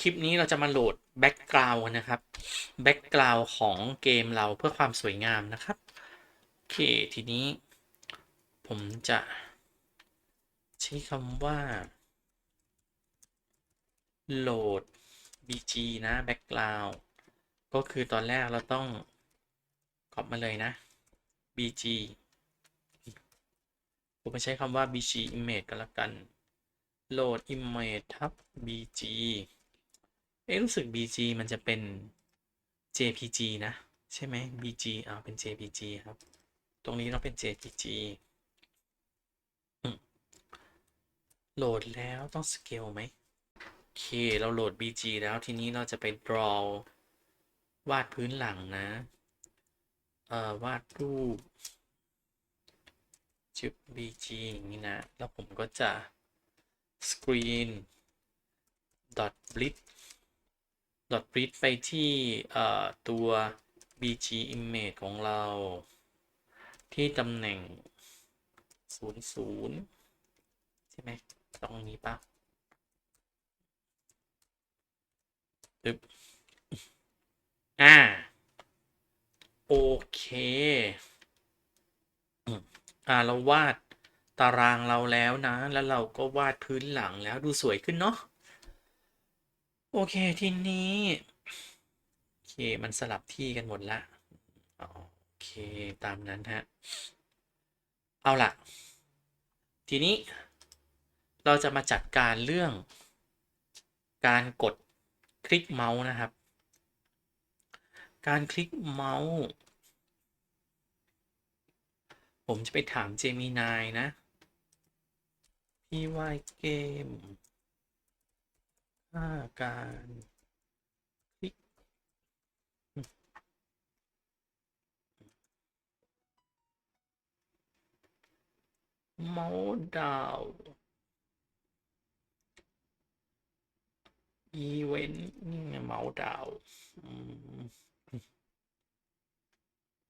คลิปนี้เราจะมาโหลดแบ็กกราวน์นะครับแบ็กกราวน์ของเกมเราเพื่อความสวยงามนะครับโอเคทีนี้ผมจะใช้คำว่าโหลด bg นะแบ็กกราวน์ก็คือตอนแรกเราต้องกรอบมาเลยนะ bg ผมไม่ใช้คำว่า bg image กันละกัน โหลด image ทับ bg เอ๊ะรู้สึก bg มันจะเป็น jpg นะ ใช่ไหม bg อ่าเป็น jpg ครับ ตรงนี้เราเป็น jpg โหลดแล้วต้องสเกลไหมโอเค เราโหลด bg แล้วทีนี้เราจะไป draw วาดพื้นหลังนะ เอ่อ วาดรูปชุด bg อย่างนี้นะ แล้วผมก็จะ screen dot blit dot blit ไปที่ตัว bg image ของเรา ที่ตำแหน่ง 00 ใช่ไหมตรงนี้ปะตึบอ่า โอเค อ่า เราวาดตารางเราแล้วนะ แล้วเราก็วาดพื้นหลังแล้วดูสวยขึ้นเนาะ โอเค ทีนี้ โอเค มันสลับที่กันหมดละโอเค ตามนั้นฮะ เอาล่ะ ทีนี้เราจะมาจัดการเรื่องการกดคลิกเมาส์นะครับ การคลิกเมาส์ ผมจะไปถามเจมินายนะ พี่ว่าเกม ค่าการคลิกเมาส์ดาวอีเวนต์เมาส์ดาว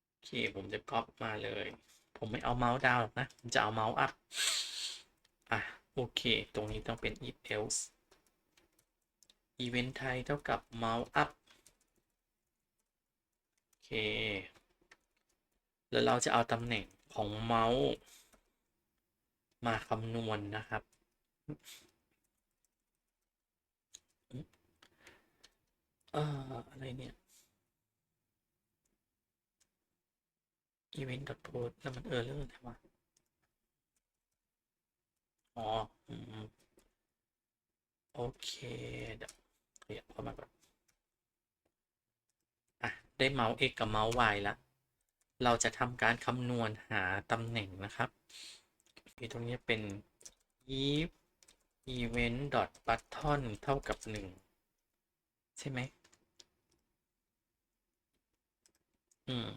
โอเค ผมจะก๊อปมาเลย ผมไม่เอาเมาส์ดาวหรอกนะ จะเอาเมาส์อัพ อะ โอเค ตรงนี้ต้องเป็น if else event ไทยเท่ากับ mouse up โอเค แล้วเราจะเอาตำแหน่งของเมาส์ มาคำนวณนะครับ เอ่ออะไรเนี่ย event post แล้วมันเออร์เลอร์อะไรวะอ๋ออืมโอเคเดี๋ยว ขยับเข้ามาก่อนอะได้เมาส์ x กับเมาส์ y แล้วเราจะทำการคำนวณหาตำแหน่งนะครับตรงนี้เป็น if event dot button เท่ากับหนึ่งใช่ไหม อืม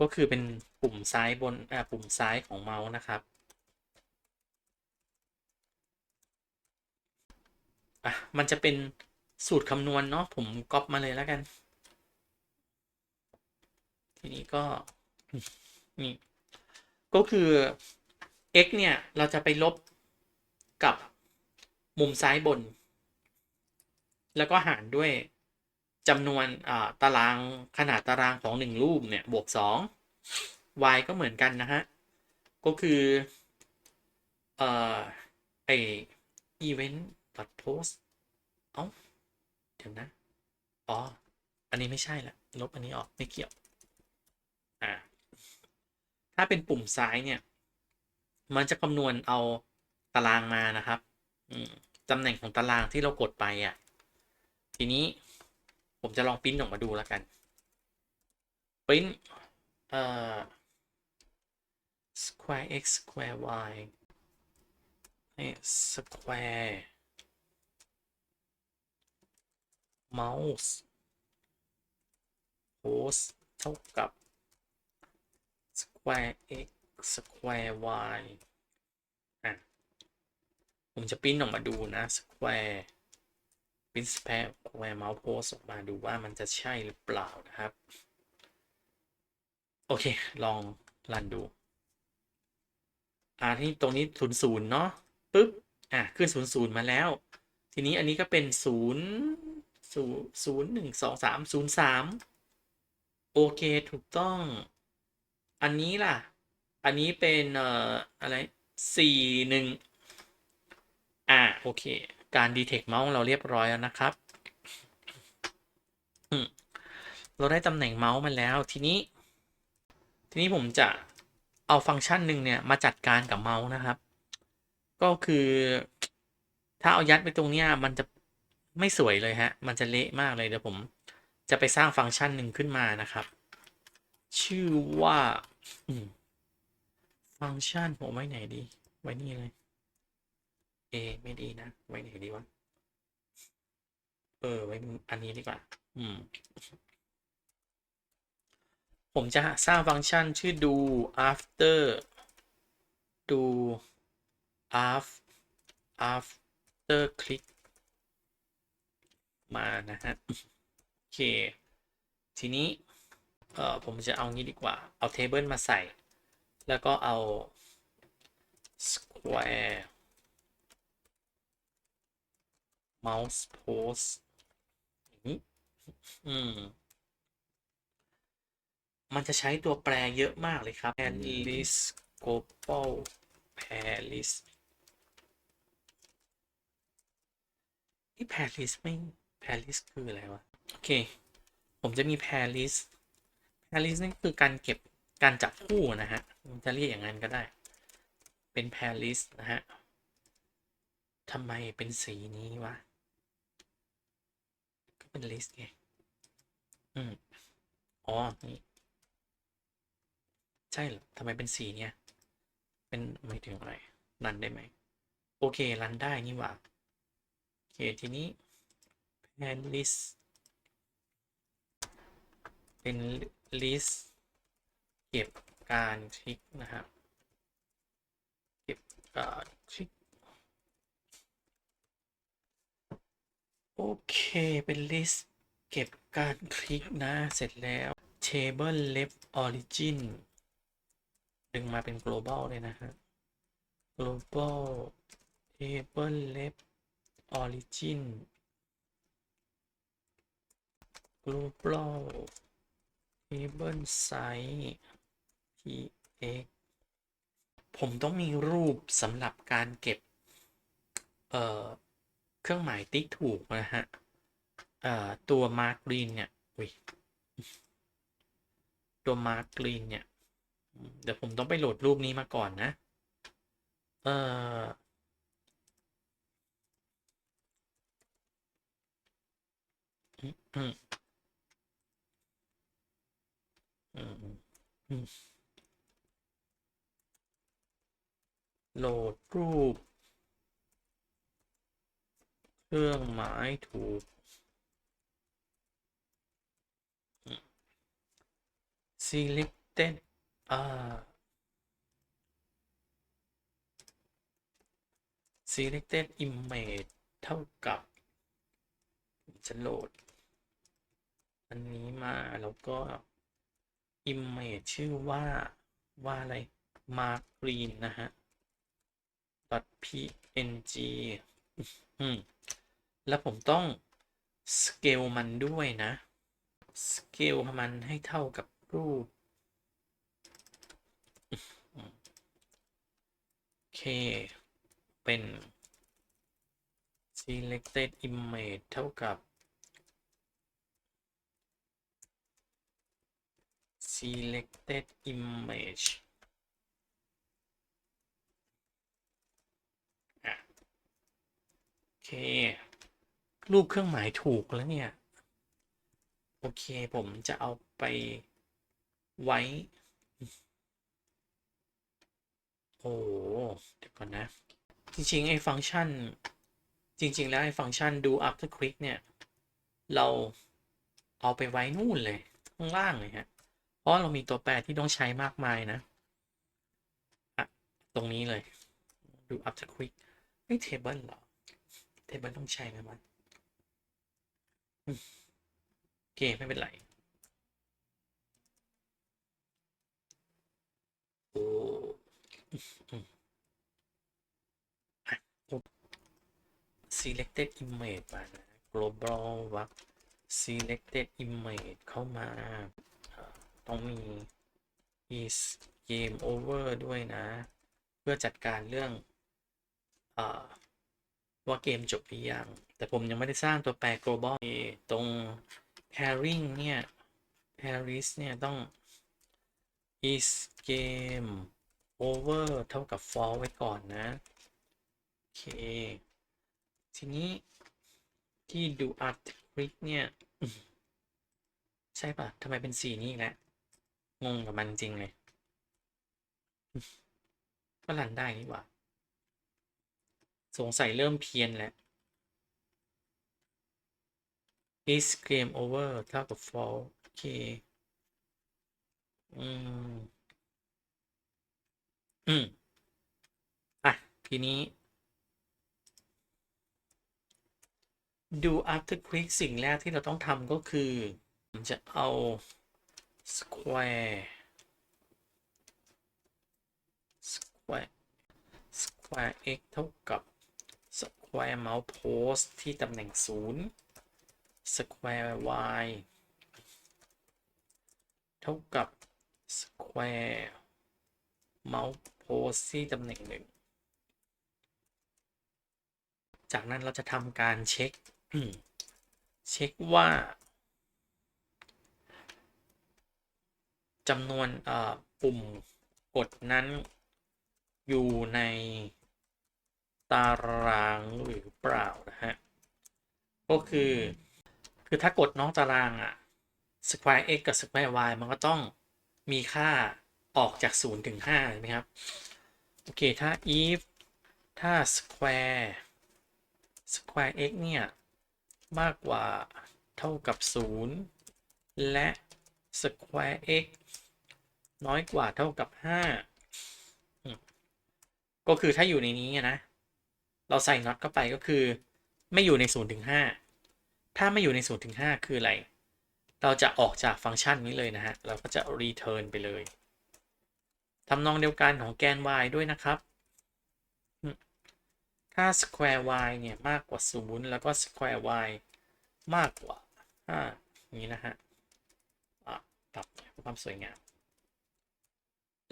ก็คือเป็นปุ่มซ้ายบน อ่า ปุ่มซ้ายของเมาส์นะครับ อะ มันจะเป็น สูตรคำนวณเนาะผมก๊อปมาเลยแล้วกัน ทีนี้ก็นี่ก็คือ x เนี่ย เราจะไปลบกับมุมซ้ายบน แล้วก็หารด้วยจำนวนตารางขนาดตารางของหนึ่งรูปเนี่ย บวกสอง y ก็เหมือนกันนะฮะ ก็คือเอ่อไอ event dot post เอ้า เดี๋ยวนะ อ๋อ อันนี้ไม่ใช่ละ ลบอันนี้ออกไม่เกี่ยว อ่า ถ้าเป็นปุ่มซ้ายเนี่ย มันจะคำนวณเอาตารางมานะครับตำแหน่งของตารางที่เรากดไปอะ ทีนี้ผมจะลองปริ้นออกมาดูแล้วกันปริ้นเอ่อ square x square y square mouse post เท่ากับ square x square y อะ ผมจะปิ้นออกมาดูนะ square ปิ้น square square mouse post ออกมาดูว่ามันจะใช่หรือเปล่านะครับ โอเค ลองรันดู อ่าที่ตรงนี้ศูนย์ศูนย์เนาะปึ๊บ อะ ขึ้นศูนย์ศูนย์มาแล้ว ทีนี้อันนี้ก็เป็นศูนย์ ศูนย์ศูนย์หนึ่งสองสามศูนย์สามโอเคถูกต้อง อันนี้ล่ะ อันนี้เป็นเอ่ออะไรสี่หนึ่งอ่าโอเค การดีเทคเมาส์เราเรียบร้อยแล้วนะครับอืมเราได้ตำแหน่งเมาส์มาแล้วทีนี้ ทีนี้ผมจะเอาฟังก์ชันหนึ่งเนี่ยมาจัดการกับเมาส์นะครับ ก็คือถ้าเอายัดไปตรงเนี้ยมันจะ ไม่สวยเลยฮะ มันจะเละมากเลยเดี๋ยวผมจะไปสร้างฟังก์ชันหนึ่งขึ้นมานะครับ ชื่อว่าฟังก์ชันผมไว้ไหนดี ไว้นี่เลย เอไม่ดีนะ ไว้ไหนดีวะ เออ ไว้อันนี้ดีกว่า อืม ผมจะสร้างฟังก์ชันชื่อดู after ดู after after click มานะฮะโอเค ทีนี้เอ่อผมจะเอางี้ดีกว่า เอา table มาใส่ แล้วก็เอา square mouse pose นี้อืม มันจะใช้ตัวแปรเยอะมากเลยครับ Paris global Paris นี่ Paris ไม่ Paris คืออะไรวะ โอเค ผมจะมี Paris Paris นี่คือการเก็บการจับคู่นะฮะมันจะเรียกอย่างนั้นก็ได้ เป็น Paris นะฮะทำไมเป็นสีนี้วะ ก็เป็น list ไง อืมอ๋อ นี่ ใช่เหรอทำไมเป็นสีเนี่ยเป็นไม่ถึงอะไร รันได้ไหม โอเค รันได้นี่หว่า โอเค ทีนี้ and list เป็น list เก็บการคลิกนะครับ เก็บการคลิกโอเค เป็น list เก็บการคลิกนะ เสร็จแล้ว table left origin ดึงมาเป็น global เลยนะฮะ global table left origin global table size px ผมต้องมีรูปสำหรับการเก็บ เอ่อ เครื่องหมายติ๊กถูกนะฮะ เอ่อ ตัว mark green เนี่ยอุ้ยตัว mark green เนี่ย เดี๋ยวผมต้องไปโหลดรูปนี้มาก่อนนะ เอออืมอืมอืมอืม โหลดรูป เครื่องหมายถูก selected อ่า selected image เท่ากับจะโหลด อันนี้มาแล้วก็ image ชื่อว่าว่าอะไร mark green นะฮะ .png อืมแล้วผมต้อง scale มันด้วยนะ scale มันให้เท่ากับรูปโอเค เป็น selected image เท่ากับ selected image โอเค รูปเครื่องหมายถูกแล้วเนี่ย โอเคผมจะเอาไปไว้ โอ้เดี๋ยวก่อนนะ จริงๆ ไอ้ฟังก์ชัน จริง ๆ แล้วไอ้ฟังก์ชันดู after click เนี่ย เราเอาไปไว้นู่นเลย ข้างล่างเลยฮะ ราะเรามีตัวแปรที่ต้องใช้มากมายนะอะตรงนี้เลย ดู after click ไม่ table เหรอ table ต้องใช้ไหมวะอืมโอเค ไม่เป็นไรโอ้อืม selected image มานะ global วัก selected image เข้ามา ต้องมี is game over ด้วยนะ เพื่อจัดการเรื่องอว่าเกมจบหรือยัง แต่ผมยังไม่ได้สร้างตัวแปร global ตรง pairing เนี่ย Paris เนี่ย ต้อง is game over เท่ากับ false ไว้ก่อนนะ โอเค ทีนี้ที่ดู art click เนี่ย ใช่ปะทำไมเป็นสีนี้อีกแล้ว งงกับมันจริงเลยก็รันได้นี่หว่า สงสัยเริ่มเพี้ยนแล้ว is game over เท่ากับ false โอเค อืม อืม อะ ทีนี้ดู after click สิ่งแรกที่เราต้องทำก็คือผมจะเอา square square square x เท่ากับ square mouse post ที่ตำแหน่ง0 square y เท่ากับ square mouse post ที่ตำแหน่งหนึ่งจากนั้นเราจะทำการเช็ค เช็คว่า จำนวนปุ่มกดนั้นอยู่ในตารางหรือเปล่านะฮะ ก็คือ คือถ้ากดน้องตารางอะ square x กับ square y มันก็ต้องมีค่าออกจาก 0 ถึง5ใช่ไหมครับ โอเค ถ้า if ถ้า square square x เนี่ย มากกว่าเท่ากับ 0 และ square x น้อยกว่าเท่ากับ 5 ก็คือถ้าอยู่ในนี้นะ เราใส่น็อตเข้าไปก็คือ ไม่อยู่ใน 0 ถึง 5 ถ้าไม่อยู่ใน 0 ถึง 5 คืออะไร เราจะออกจากฟังก์ชันนี้เลยนะฮะ เราก็จะ return ไปเลยทำนองเดียวกันของแกน y ด้วยนะครับ ถ้า square y เนี่ย มากกว่า 0 แล้วก็ square y มากกว่า 5 อย่างนี้นะฮะ ความสวยงาม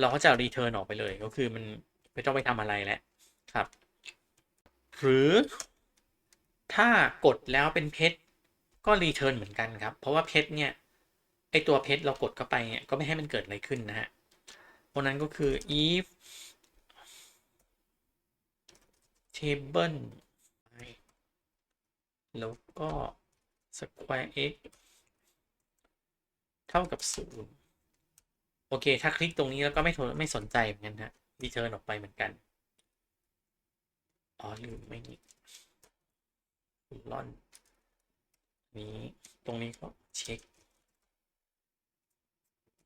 เราก็จะ return ออกไปเลยก็คือมันไม่ต้องไปทำอะไรแล้วครับ หรือถ้ากดแล้วเป็นเพชรก็ return เหมือนกันครับ เพราะว่าเพชรเนี่ยไอตัวเพชรเรากดเข้าไปเนี่ยก็ไม่ให้มันเกิดอะไรขึ้นนะฮะเพราะนั้นก็คือ if table แล้วก็ square x เท่ากับ 0 โอเค ถ้าคลิกตรงนี้แล้วก็ไม่ไม่สนใจเหมือนกันฮะ return ออกไปเหมือนกัน อ๋อลืมไม่นี่ล่อนนี้ตรงนี้ก็เช็ค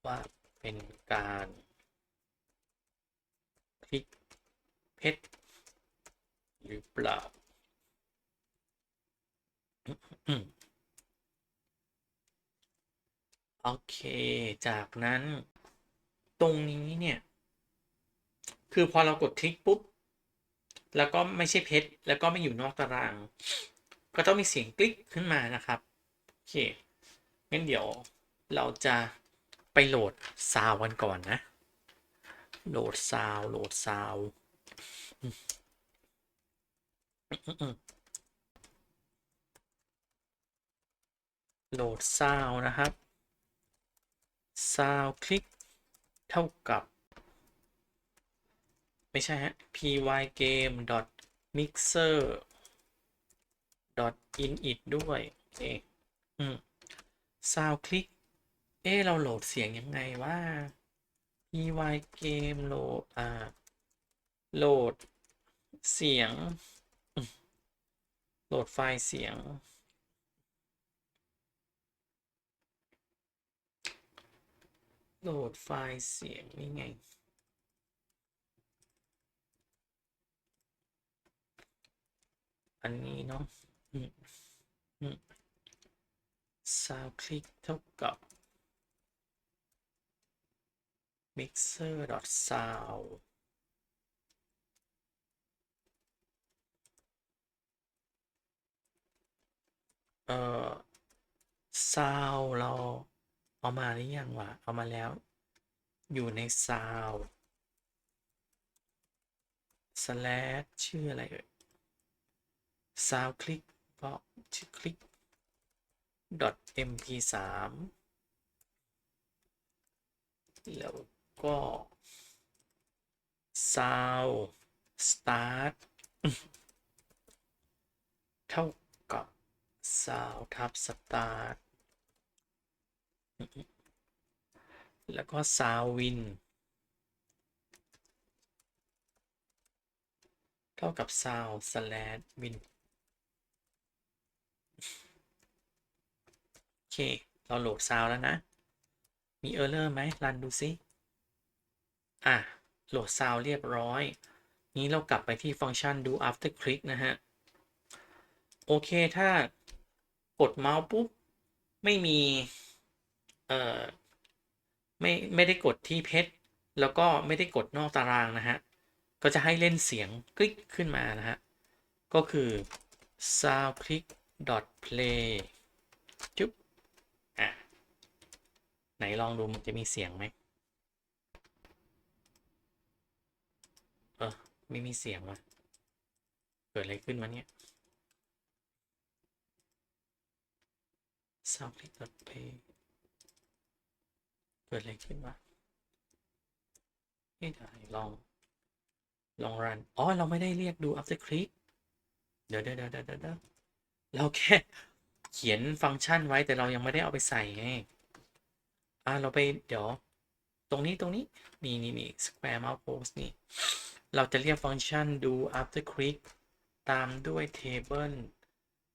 ว่าเป็นการคลิกเพชรหรือเปล่าโอเค จากนั้น ตรงนี้เนี่ย คือพอเรากดคลิกปุ๊บ แล้วก็ไม่ใช่เพชรแล้วก็ไม่อยู่นอกตาราง ก็ต้องมีเสียงคลิกขึ้นมานะครับ โอเค งั้นเดี๋ยวเราจะไปโหลดซาวกันก่อนนะ โหลดซาว โหลดซาวโหลดซาวนะครับซาวคลิก เท่ากับ ไม่ใช่ฮะ pygame mixer init ด้วยเองอืมซาวคลิกเอ๊เราโหลดเสียงยังไงว่า pygame โหลดอ่า โหลดเสียง โหลดไฟล์เสียง โหลดไฟล์เสียงนี่ไง อันนี้เนาะซาวคลิกเท่ากับ mixer sound เอ่อซาวเรา เอามาหรือยังวะ เอามาแล้ว อยู่ในซาวสแลชชื่ออะไรเอ่ยซาวคลิกก็ชื่อคลิก .mp3 แล้วก็ sound start เท่ากับ sound ทับ start แล้วก็ sound win เท่ากับ sound slash win โอเค เราโหลด sound แล้วนะ มี error ไหมรันดูซิ อะ โหลด sound เรียบร้อย นี้เรากลับไปที่ฟังก์ชันดู after click นะฮะ โอเค ถ้ากดเมาส์ปุ๊บ ไม่มี เอ่อไม่ไม่ได้กดที่เพชรแล้วก็ไม่ได้กดนอกตารางนะฮะ ก็จะให้เล่นเสียงคลิกขึ้นมานะฮะ ก็คือ sound click dot play จุ๊บอะ ไหนลองดูมันจะมีเสียงไหมเออไม่มีเสียงว่ะเกิดอะไรขึ้นวะเนี่ย sound click dot play เกิดอะไรขึ้นวะเอ๊ะเดี๋ยวลอง ลองรัน อ๋อ เราไม่ได้เรียกดู after click เดี๋ยวเดี๋ยวเดี๋ยวเดี๋ยวเดี๋ยวเราแค่เขียนฟังก์ชันไว้แต่เรายังไม่ได้เอาไปใส่ไง อ่าเราไปเดี๋ยว ตรงนี้ตรงนี้ นี่นี่นี่ square mouse post นี่ เราจะเรียกฟังก์ชันดู after click ตามด้วย table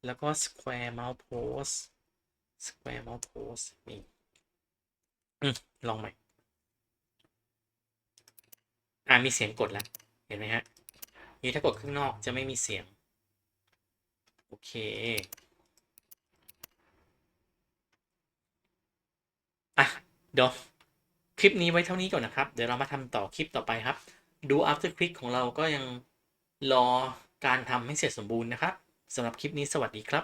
แล้วก็ square mouse post square mouse post นี่ อืมลองใหม่ อ่ามีเสียงกดแล้ว เห็นไหมฮะ นี่ถ้ากดข้างนอกจะไม่มีเสียง โอเค อะ เดี๋ยว คลิปนี้ไว้เท่านี้ก่อนนะครับ เดี๋ยวเรามาทำต่อคลิปต่อไปครับ ดู after click ของเราก็ยังรอการทำให้เสร็จสมบูรณ์นะครับสำหรับคลิปนี้สวัสดีครับ